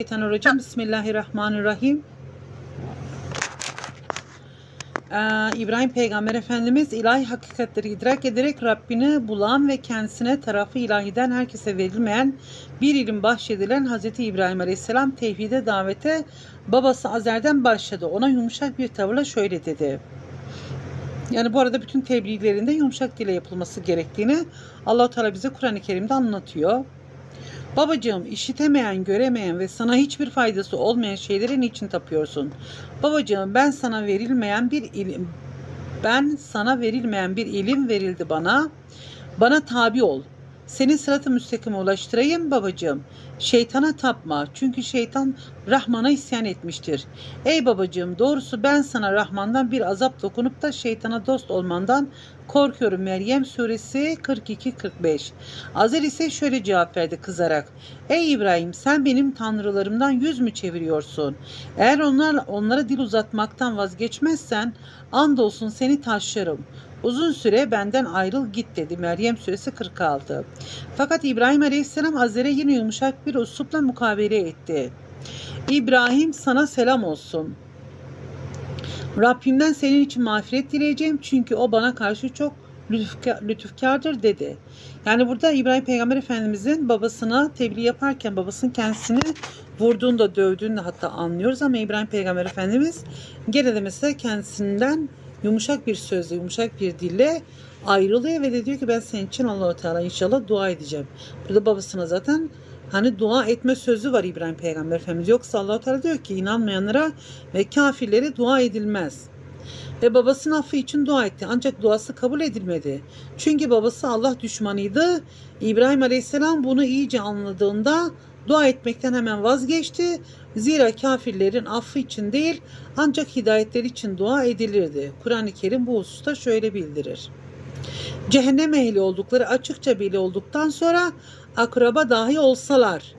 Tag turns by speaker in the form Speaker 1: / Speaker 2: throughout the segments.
Speaker 1: Şeytanirracim. Bismillahirrahmanirrahim. Ee, İbrahim Peygamber Efendimiz ilahi hakikatleri idrak ederek Rabbini bulan ve kendisine tarafı ilahiden herkese verilmeyen bir ilim bahşedilen Hz. İbrahim Aleyhisselam tevhide davete babası Azer'den başladı. Ona yumuşak bir tavırla şöyle dedi. Yani bu arada bütün tebliğlerinde yumuşak dile yapılması gerektiğini allah Teala bize Kur'an-ı Kerim'de anlatıyor. Babacığım işitemeyen, göremeyen ve sana hiçbir faydası olmayan şeyleri niçin tapıyorsun? Babacığım ben sana verilmeyen bir ilim ben sana verilmeyen bir ilim verildi bana. Bana tabi ol. Seni sıratı müstakime ulaştırayım babacığım. Şeytana tapma. Çünkü şeytan Rahman'a isyan etmiştir. Ey babacığım doğrusu ben sana Rahman'dan bir azap dokunup da şeytana dost olmandan korkuyorum. Meryem suresi 42-45. Azer ise şöyle cevap verdi kızarak. Ey İbrahim sen benim tanrılarımdan yüz mü çeviriyorsun? Eğer onlar, onlara dil uzatmaktan vazgeçmezsen andolsun seni taşlarım. Uzun süre benden ayrıl git dedi Meryem suresi 46. Fakat İbrahim aleyhisselam Azer'e yine yumuşak bir uslupla mukabele etti. İbrahim sana selam olsun. Rabbimden senin için mağfiret dileyeceğim çünkü o bana karşı çok lütufka- lütufkardır dedi. Yani burada İbrahim Peygamber Efendimizin babasına tebliğ yaparken babasının kendisini vurduğunu da dövdüğünü hatta anlıyoruz ama İbrahim Peygamber Efendimiz gene de mesela kendisinden yumuşak bir sözle, yumuşak bir dille ayrılıyor ve de diyor ki ben senin için Allahu Teala inşallah dua edeceğim. Burada babasına zaten hani dua etme sözü var İbrahim Peygamber Efendimiz. Yoksa Allahu Teala diyor ki inanmayanlara ve kafirlere dua edilmez. Ve babasının affı için dua etti. Ancak duası kabul edilmedi. Çünkü babası Allah düşmanıydı. İbrahim Aleyhisselam bunu iyice anladığında dua etmekten hemen vazgeçti. Zira kafirlerin affı için değil ancak hidayetleri için dua edilirdi. Kur'an-ı Kerim bu hususta şöyle bildirir. Cehennem ehli oldukları açıkça belli olduktan sonra akraba dahi olsalar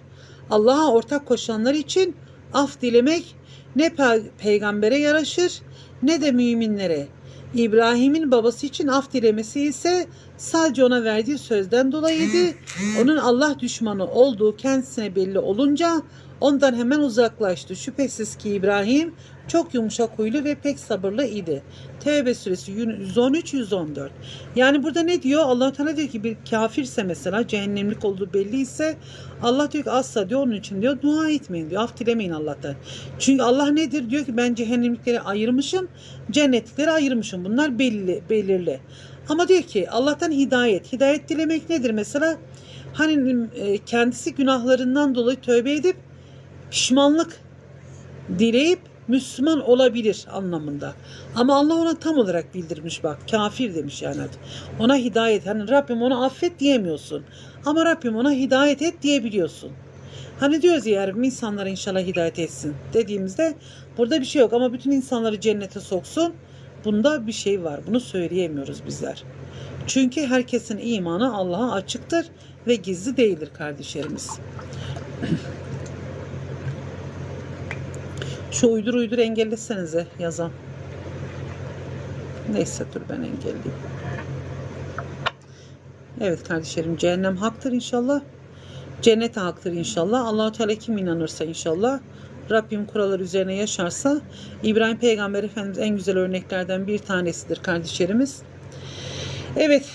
Speaker 1: Allah'a ortak koşanlar için af dilemek ne pe- peygambere yaraşır ne de müminlere. İbrahim'in babası için af dilemesi ise sadece ona verdiği sözden dolayıydı. Onun Allah düşmanı olduğu kendisine belli olunca ondan hemen uzaklaştı. Şüphesiz ki İbrahim çok yumuşak huylu ve pek sabırlı idi. Tevbe suresi 113-114. Yani burada ne diyor? allah Teala diyor ki bir kafirse mesela cehennemlik olduğu belliyse Allah diyor ki asla diyor onun için diyor dua etmeyin diyor. Af dilemeyin Allah'tan. Çünkü Allah nedir? Diyor ki ben cehennemlikleri ayırmışım, cennetlikleri ayırmışım. Bunlar belli, belirli. Ama diyor ki Allah'tan hidayet. Hidayet dilemek nedir mesela? Hani e, kendisi günahlarından dolayı tövbe edip pişmanlık dileyip Müslüman olabilir anlamında. Ama Allah ona tam olarak bildirmiş bak. Kafir demiş yani. Ona hidayet. Hani Rabbim ona affet diyemiyorsun. Ama Rabbim ona hidayet et diyebiliyorsun. Hani diyoruz ya Rabbim insanlara inşallah hidayet etsin dediğimizde burada bir şey yok. Ama bütün insanları cennete soksun. Bunda bir şey var. Bunu söyleyemiyoruz bizler. Çünkü herkesin imanı Allah'a açıktır ve gizli değildir kardeşlerimiz. Şu uydur uydur engellesenize yazan. Neyse dur ben engelleyeyim. Evet kardeşlerim cehennem haktır inşallah. Cennet haktır inşallah. Allahu Teala kim inanırsa inşallah. Rabbim kurallar üzerine yaşarsa İbrahim Peygamber Efendimiz en güzel örneklerden bir tanesidir kardeşlerimiz. Evet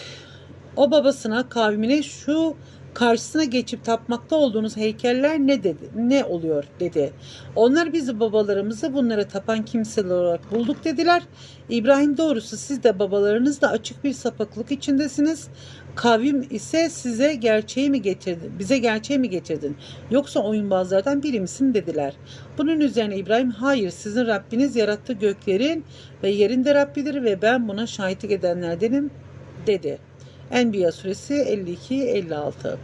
Speaker 1: o babasına kavmine şu karşısına geçip tapmakta olduğunuz heykeller ne dedi? Ne oluyor dedi. Onlar bizi babalarımızı bunlara tapan kimseler olarak bulduk dediler. İbrahim doğrusu siz de babalarınız da açık bir sapıklık içindesiniz. Kavim ise size gerçeği mi getirdin? Bize gerçeği mi getirdin? Yoksa oyunbazlardan biri misin dediler. Bunun üzerine İbrahim hayır sizin Rabbiniz yarattı göklerin ve yerin de Rabbidir ve ben buna şahitlik edenlerdenim dedi. Enbiya suresi 52-56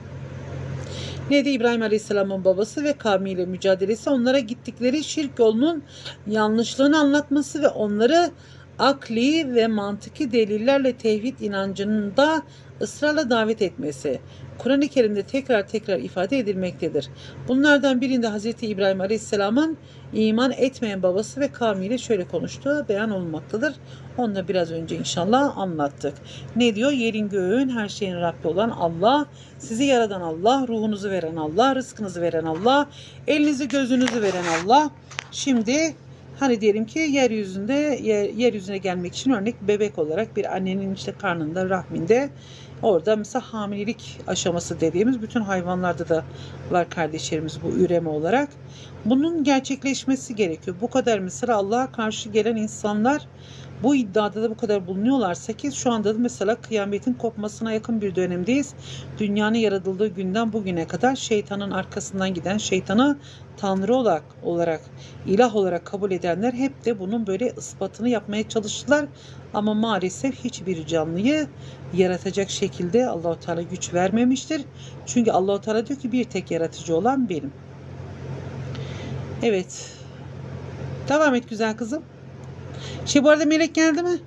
Speaker 1: Neydi İbrahim Aleyhisselam'ın babası ve kavmiyle mücadelesi onlara gittikleri şirk yolunun yanlışlığını anlatması ve onları akli ve mantıki delillerle tevhid inancında ısrarla davet etmesi. Kur'an-ı Kerim'de tekrar tekrar ifade edilmektedir. Bunlardan birinde Hz. İbrahim Aleyhisselam'ın iman etmeyen babası ve kavmiyle şöyle konuştuğu beyan olmaktadır. Onu da biraz önce inşallah anlattık. Ne diyor? Yerin göğün her şeyin Rabbi olan Allah, sizi yaradan Allah, ruhunuzu veren Allah, rızkınızı veren Allah, elinizi gözünüzü veren Allah. Şimdi hani diyelim ki yeryüzünde yer, yeryüzüne gelmek için örnek bebek olarak bir annenin işte karnında, rahminde Orada mesela hamilelik aşaması dediğimiz bütün hayvanlarda da var kardeşlerimiz bu üreme olarak. Bunun gerçekleşmesi gerekiyor. Bu kadar mesela Allah'a karşı gelen insanlar bu iddiada da bu kadar bulunuyorlarsa ki şu anda da mesela kıyametin kopmasına yakın bir dönemdeyiz. Dünyanın yaratıldığı günden bugüne kadar şeytanın arkasından giden şeytanı tanrı olarak, olarak ilah olarak kabul edenler hep de bunun böyle ispatını yapmaya çalıştılar. Ama maalesef hiçbir canlıyı yaratacak şekilde Allahu Teala güç vermemiştir. Çünkü Allahu Teala diyor ki bir tek yaratıcı olan benim. Evet. Devam et güzel kızım. Şey bu arada melek geldi mi?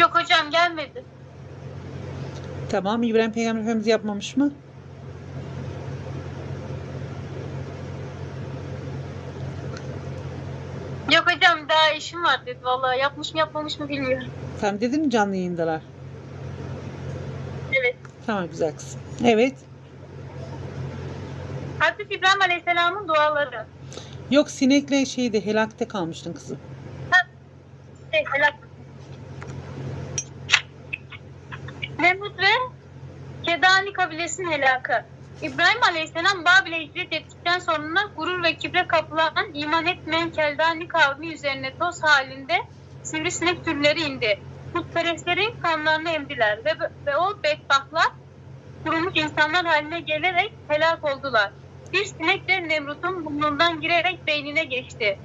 Speaker 2: Yok hocam gelmedi.
Speaker 1: Tamam. İbrahim Peygamber Efendimiz yapmamış mı?
Speaker 2: Yok hocam daha işim var dedi vallahi yapmış mı yapmamış mı bilmiyorum.
Speaker 1: Tamam dedin mi canlı yayındalar?
Speaker 2: Evet.
Speaker 1: Tamam güzel kızım. Evet.
Speaker 2: Hazreti İbrahim Aleyhisselam'ın duaları.
Speaker 1: Yok sinekle şeyde helakte kalmıştın kızım.
Speaker 2: Şey, helak. Nemrut ve Kedani kabilesinin helakı. İbrahim Aleyhisselam Babil'e hicret ettikten sonra gurur ve kibre kapılan, iman etmeyen Keldani kavmi üzerine toz halinde sivrisinek türleri indi. Putperestlerin kanlarını emdiler ve, ve o bedbahtlar kurumuş insanlar haline gelerek helak oldular. Bir sinek de Nemrut'un burnundan girerek beynine geçti.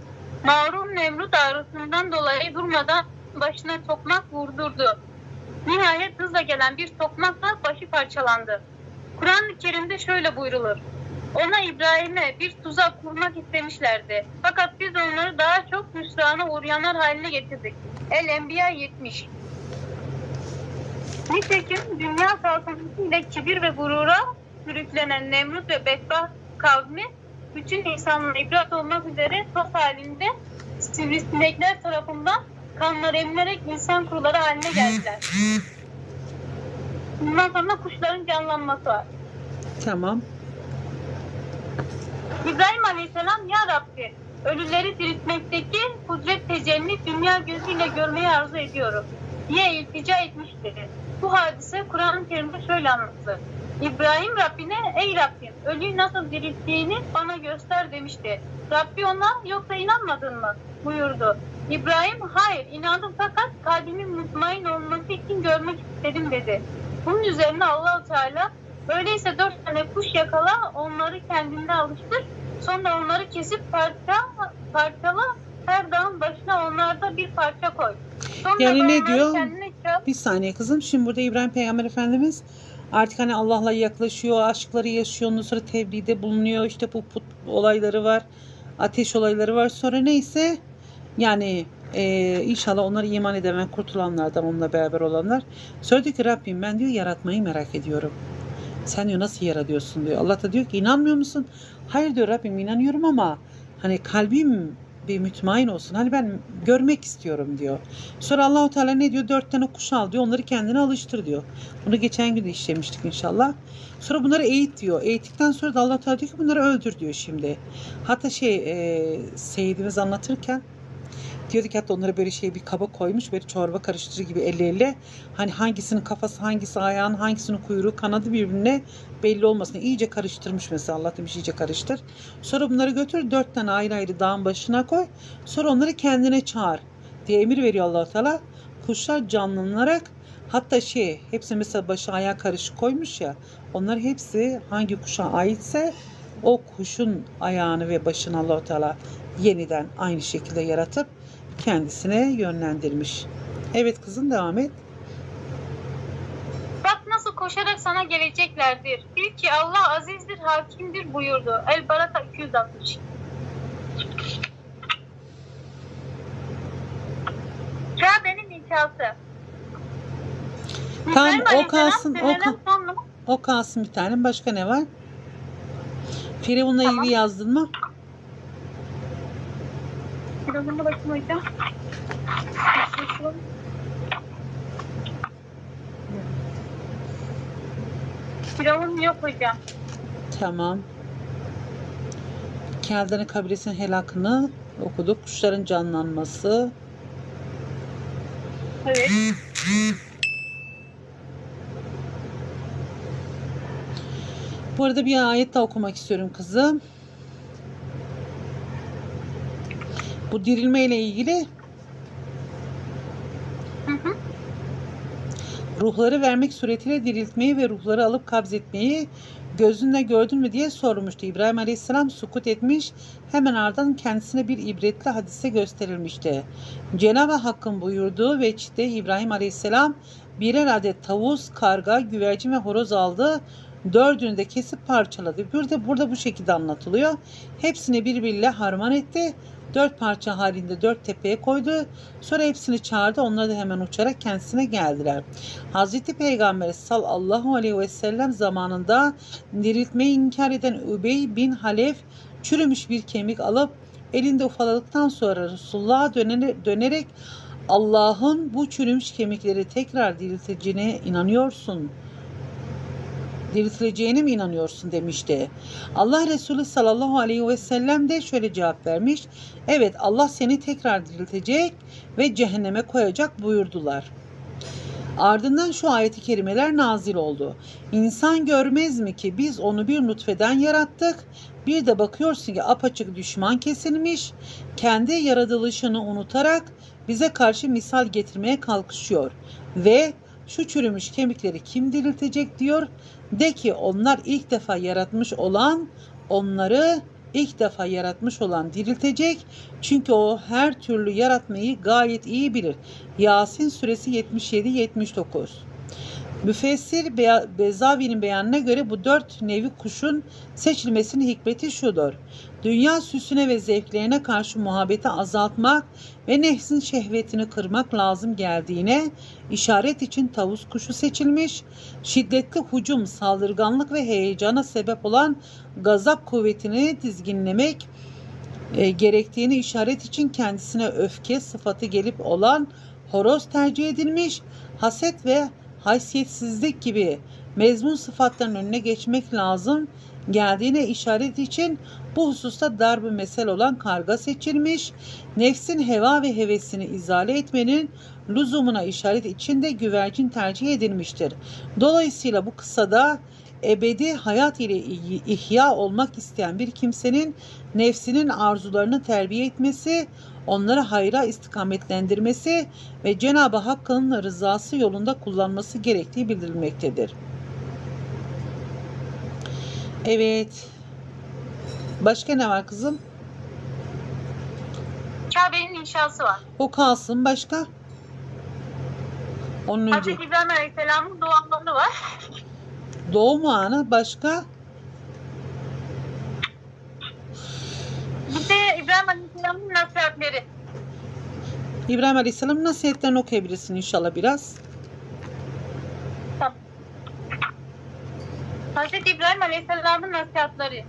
Speaker 2: Mağrur Nemrut ağrısından dolayı durmadan başına tokmak vurdurdu. Nihayet hızla gelen bir tokmakla başı parçalandı. Kur'an-ı Kerim'de şöyle buyrulur. Ona İbrahim'e bir tuzak kurmak istemişlerdi. Fakat biz onları daha çok hüsrana uğrayanlar haline getirdik. El-Enbiya 70 Nitekim dünya saltanatı ile kibir ve gurura sürüklenen Nemrut ve Bedbaht kavmi bütün insanlara ibret olmak üzere toz halinde sivrisinekler tarafından kanları emilerek insan kuruları haline geldiler. Bundan sonra kuşların canlanması var.
Speaker 1: Tamam.
Speaker 2: İbrahim Aleyhisselam ya Rabbi ölüleri diriltmekteki kudret tecelli dünya gözüyle görmeyi arzu ediyorum diye iltica etmiştir. Bu hadise Kur'an-ı Kerim'de şöyle anlatılır. İbrahim Rabbine ey Rabbim ölüyü nasıl dirilttiğini bana göster demişti. Rabbi ona yoksa inanmadın mı buyurdu. İbrahim hayır inandım fakat kalbimin mutmain olması için görmek istedim dedi. Bunun üzerine Allahu Teala öyleyse dört tane kuş yakala onları kendine alıştır sonra onları kesip parça parçala her dağın başına onlarda bir parça koy. Sonra
Speaker 1: Yani ne diyor? Bir saniye kızım. Şimdi burada İbrahim Peygamber Efendimiz artık hani Allah'la yaklaşıyor, aşkları yaşıyor, ondan sonra tebliğde bulunuyor. İşte bu put olayları var, ateş olayları var. Sonra neyse yani e, inşallah onları iman edemen kurtulanlardan onunla beraber olanlar. Sonra diyor ki Rabbim ben diyor yaratmayı merak ediyorum. Sen diyor nasıl yaratıyorsun diyor. Allah da diyor ki inanmıyor musun? Hayır diyor Rabbim inanıyorum ama hani kalbim bir mütmain olsun. Hani ben görmek istiyorum diyor. Sonra Allahu Teala ne diyor? Dört tane kuş al diyor. Onları kendine alıştır diyor. Bunu geçen gün de işlemiştik inşallah. Sonra bunları eğit diyor. Eğittikten sonra da Allah Teala diyor ki bunları öldür diyor şimdi. Hatta şey e, Seyyidimiz anlatırken diyordu ki hatta onları böyle şey bir kaba koymuş böyle çorba karıştırır gibi elle elle. Hani hangisinin kafası hangisi ayağın hangisinin kuyruğu kanadı birbirine belli olmasın. İyice karıştırmış mesela Allah demiş iyice karıştır. Sonra bunları götür dört tane ayrı ayrı dağın başına koy. Sonra onları kendine çağır diye emir veriyor allah Teala. Kuşlar canlanarak hatta şey hepsi mesela başı ayağı karışık koymuş ya onlar hepsi hangi kuşa aitse o kuşun ayağını ve başını allah Teala yeniden aynı şekilde yaratıp kendisine yönlendirmiş. Evet kızım devam et.
Speaker 2: Bak nasıl koşarak sana geleceklerdir. Bil ki Allah azizdir, hakimdir buyurdu. El Barata 260.
Speaker 1: Kabe'nin
Speaker 2: inkası.
Speaker 1: Tam
Speaker 2: o
Speaker 1: kalsın, o,
Speaker 2: ka
Speaker 1: o kalsın bir tanem. Başka ne var? Firavun'la
Speaker 2: tamam.
Speaker 1: ilgili yazdın mı?
Speaker 2: Firavun'a bakayım hocam. Firavun yok hocam.
Speaker 1: Tamam. Keldani kabilesinin helakını okuduk. Kuşların canlanması.
Speaker 2: Evet.
Speaker 1: Bu arada bir ayet daha okumak istiyorum kızım. Bu dirilme ile ilgili
Speaker 2: Hı hı.
Speaker 1: ruhları vermek suretiyle diriltmeyi ve ruhları alıp kabzetmeyi gözünle gördün mü diye sormuştu. İbrahim Aleyhisselam sukut etmiş. Hemen ardından kendisine bir ibretli hadise gösterilmişti. Cenab-ı Hakk'ın buyurduğu veçte İbrahim Aleyhisselam birer adet tavus, karga, güvercin ve horoz aldı. Dördünü de kesip parçaladı. Burada, burada bu şekilde anlatılıyor. Hepsini birbiriyle harman etti. Dört parça halinde dört tepeye koydu. Sonra hepsini çağırdı. Onlar da hemen uçarak kendisine geldiler. Hazreti Peygamber sallallahu aleyhi ve sellem zamanında diriltmeyi inkar eden Übey bin Halef çürümüş bir kemik alıp elinde ufaladıktan sonra Resulullah'a döner- dönerek Allah'ın bu çürümüş kemikleri tekrar dirilteceğine inanıyorsun. Diriltileceğine mi inanıyorsun demişti. Allah Resulü sallallahu aleyhi ve sellem de şöyle cevap vermiş. Evet Allah seni tekrar diriltecek ve cehenneme koyacak buyurdular. Ardından şu ayeti kerimeler nazil oldu. İnsan görmez mi ki biz onu bir nutfeden yarattık. Bir de bakıyorsun ki apaçık düşman kesilmiş. Kendi yaratılışını unutarak bize karşı misal getirmeye kalkışıyor. Ve şu çürümüş kemikleri kim diriltecek diyor. De ki onlar ilk defa yaratmış olan onları ilk defa yaratmış olan diriltecek. Çünkü o her türlü yaratmayı gayet iyi bilir. Yasin suresi 77-79 Müfessir Be- Bezavi'nin beyanına göre bu dört nevi kuşun seçilmesinin hikmeti şudur. Dünya süsüne ve zevklerine karşı muhabbeti azaltmak ve nefsin şehvetini kırmak lazım geldiğine işaret için tavus kuşu seçilmiş. Şiddetli hucum, saldırganlık ve heyecana sebep olan gazap kuvvetini dizginlemek e, gerektiğini işaret için kendisine öfke sıfatı gelip olan horoz tercih edilmiş. Haset ve haysiyetsizlik gibi mezmun sıfatların önüne geçmek lazım geldiğine işaret için bu hususta darb mesel olan karga seçilmiş. Nefsin heva ve hevesini izale etmenin lüzumuna işaret için de güvercin tercih edilmiştir. Dolayısıyla bu kısada ebedi hayat ile ihya olmak isteyen bir kimsenin nefsinin arzularını terbiye etmesi, onları hayra istikametlendirmesi ve Cenab-ı Hakk'ın rızası yolunda kullanması gerektiği bildirilmektedir. Evet. Başka ne var kızım?
Speaker 2: Kabe'nin inşası var.
Speaker 1: O kalsın başka? Onun önce
Speaker 2: Hazreti İbrahim Aleyhisselam'ın doğumları var.
Speaker 1: Doğum anı başka?
Speaker 2: Bir de İbrahim Aleyhisselam'ın nasihatleri.
Speaker 1: İbrahim Aleyhisselam nasihatlerini okuyabilirsin inşallah biraz.
Speaker 2: Hazreti İbrahim Aleyhisselam'ın nasihatleri.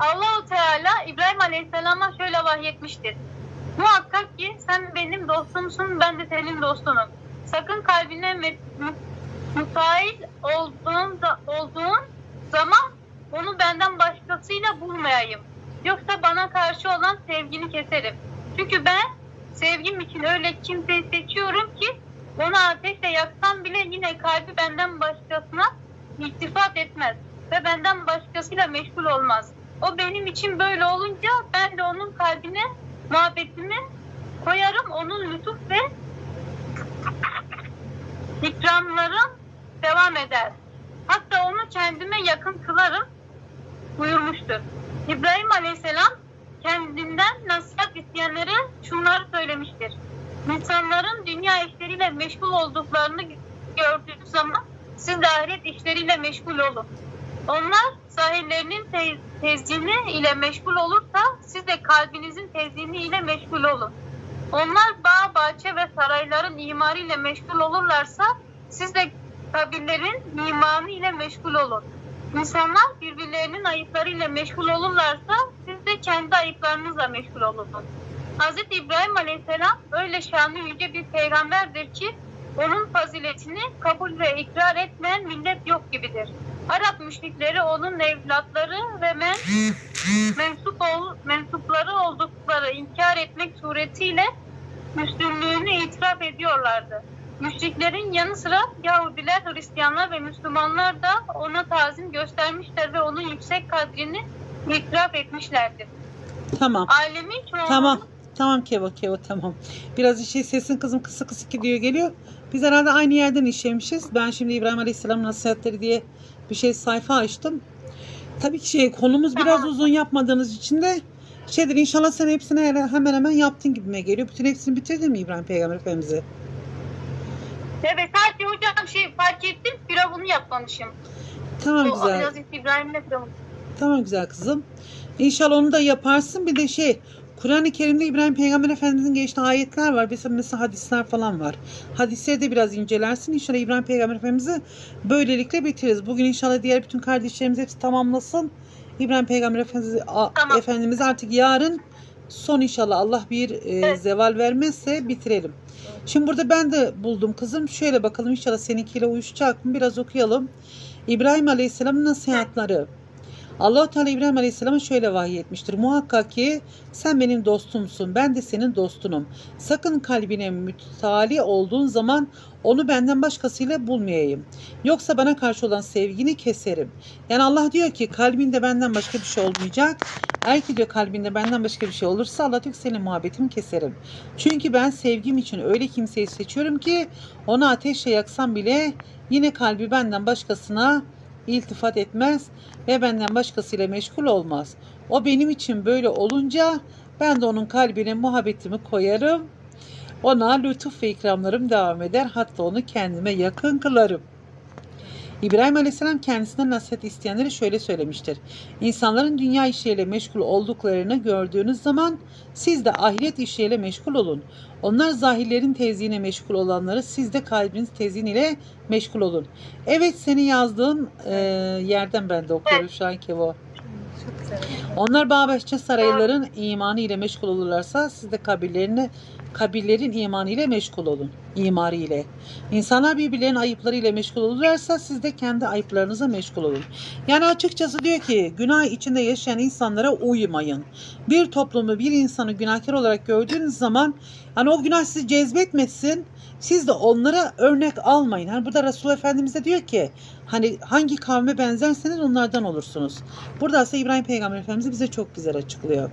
Speaker 2: Allahu Teala İbrahim Aleyhisselam'a şöyle vahyetmiştir. Muhakkak ki sen benim dostumsun, ben de senin dostunum. Sakın kalbine müteahhit olduğun, da- olduğun zaman onu benden başkasıyla bulmayayım. Yoksa bana karşı olan sevgini keserim. Çünkü ben sevgim için öyle kimseyi seçiyorum ki onu ateşle yaksam bile yine kalbi benden başkasına iltifat etmez ve benden başkasıyla meşgul olmaz. O benim için böyle olunca ben de onun kalbine muhabbetimi koyarım. Onun lütuf ve ikramlarım devam eder. Hatta onu kendime yakın kılarım buyurmuştur. İbrahim Aleyhisselam kendinden nasihat isteyenlere şunları söylemiştir. İnsanların dünya işleriyle meşgul olduklarını gördüğünüz zaman siz de ahiret işleriyle meşgul olun. Onlar sahillerinin te- tezgini ile meşgul olursa siz de kalbinizin tezgini ile meşgul olun. Onlar bağ, bahçe ve sarayların imarı ile meşgul olurlarsa siz de kabillerin imanı ile meşgul olun. İnsanlar birbirlerinin ayıplarıyla meşgul olurlarsa siz de kendi ayıplarınızla meşgul olun. Hz. İbrahim Aleyhisselam öyle şanlı yüce bir peygamberdir ki onun faziletini kabul ve ikrar etmeyen millet yok gibidir. Arap müşrikleri onun evlatları ve men, mensup ol, mensupları oldukları inkar etmek suretiyle Müslümlüğünü itiraf ediyorlardı. Müşriklerin yanı sıra Yahudiler, Hristiyanlar ve Müslümanlar da ona tazim göstermişler ve onun yüksek kadrini itiraf etmişlerdir.
Speaker 1: Tamam.
Speaker 2: Alemin çoğunluğu
Speaker 1: Tamam. Tamam Kevo Kevo tamam. Biraz şey sesin kızım kısa kısa gidiyor geliyor. Biz herhalde aynı yerden işlemişiz. Ben şimdi İbrahim Aleyhisselam'ın nasihatleri diye bir şey sayfa açtım. Tabii ki şey konumuz biraz uzun yapmadığınız için de şeydir inşallah sen hepsini hemen hemen yaptın gibime geliyor. Bütün hepsini bitirdin mi İbrahim Peygamber Efendimiz'e?
Speaker 2: Evet sadece hocam şey fark ettim firavunu yapmamışım.
Speaker 1: Tamam
Speaker 2: Bu
Speaker 1: güzel.
Speaker 2: Hazreti İbrahim'le firavun.
Speaker 1: Tamam güzel kızım. İnşallah onu da yaparsın. Bir de şey Kur'an-ı Kerim'de İbrahim Peygamber Efendimiz'in geçtiği ayetler var. Mesela, mesela hadisler falan var. Hadisleri de biraz incelersin. İnşallah İbrahim Peygamber Efendimiz'i böylelikle bitiririz. Bugün inşallah diğer bütün kardeşlerimiz hepsi tamamlasın. İbrahim Peygamber Efendimiz,
Speaker 2: Tamam.
Speaker 1: Efendimiz artık yarın son inşallah Allah bir e, zeval vermezse bitirelim. Şimdi burada ben de buldum kızım. Şöyle bakalım inşallah seninkiyle uyuşacak mı? Biraz okuyalım. İbrahim Aleyhisselam'ın nasihatları. Allah-u Teala İbrahim Aleyhisselam'a şöyle vahyetmiştir. Muhakkak ki sen benim dostumsun, ben de senin dostunum. Sakın kalbine mütali olduğun zaman onu benden başkasıyla bulmayayım. Yoksa bana karşı olan sevgini keserim. Yani Allah diyor ki kalbinde benden başka bir şey olmayacak. Eğer ki diyor kalbinde benden başka bir şey olursa Allah diyor ki senin muhabbetimi keserim. Çünkü ben sevgim için öyle kimseyi seçiyorum ki onu ateşle yaksam bile yine kalbi benden başkasına iltifat etmez ve benden başkasıyla meşgul olmaz. O benim için böyle olunca ben de onun kalbine muhabbetimi koyarım. Ona lütuf ve ikramlarım devam eder. Hatta onu kendime yakın kılarım. İbrahim Aleyhisselam kendisinden nasihat isteyenlere şöyle söylemiştir. İnsanların dünya işleriyle meşgul olduklarını gördüğünüz zaman siz de ahiret işleriyle meşgul olun. Onlar zahirlerin tezyiğine meşgul olanları siz de kalbiniz tezyiğiyle meşgul olun. Evet senin yazdığın e, yerden ben de okuyorum şu an Kevo. Onlar Bağbahçe sarayların imanı ile meşgul olurlarsa siz de kabirlerini kabirlerin imanı ile meşgul olun. İmarı ile. İnsanlar birbirlerinin ayıpları ile meşgul olurlarsa siz de kendi ayıplarınıza meşgul olun. Yani açıkçası diyor ki günah içinde yaşayan insanlara uymayın. Bir toplumu bir insanı günahkar olarak gördüğünüz zaman hani o günah sizi cezbetmesin. Siz de onlara örnek almayın. Hani burada Resul Efendimiz de diyor ki hani hangi kavme benzerseniz onlardan olursunuz. Burada ise İbrahim Peygamber Efendimiz bize çok güzel açıklıyor.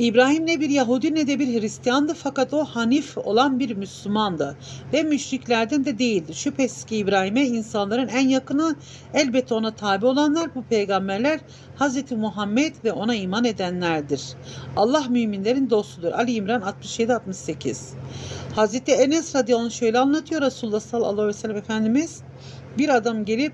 Speaker 1: İbrahim ne bir Yahudi ne de bir Hristiyandı fakat o Hanif olan bir Müslümandı ve müşriklerden de değildi. Şüphesiz ki İbrahim'e insanların en yakını elbette ona tabi olanlar bu peygamberler Hz. Muhammed ve ona iman edenlerdir. Allah müminlerin dostudur. Ali İmran 67-68 Hz. Enes radıyallahu anh şöyle anlatıyor Resulullah sallallahu aleyhi ve sellem Efendimiz bir adam gelip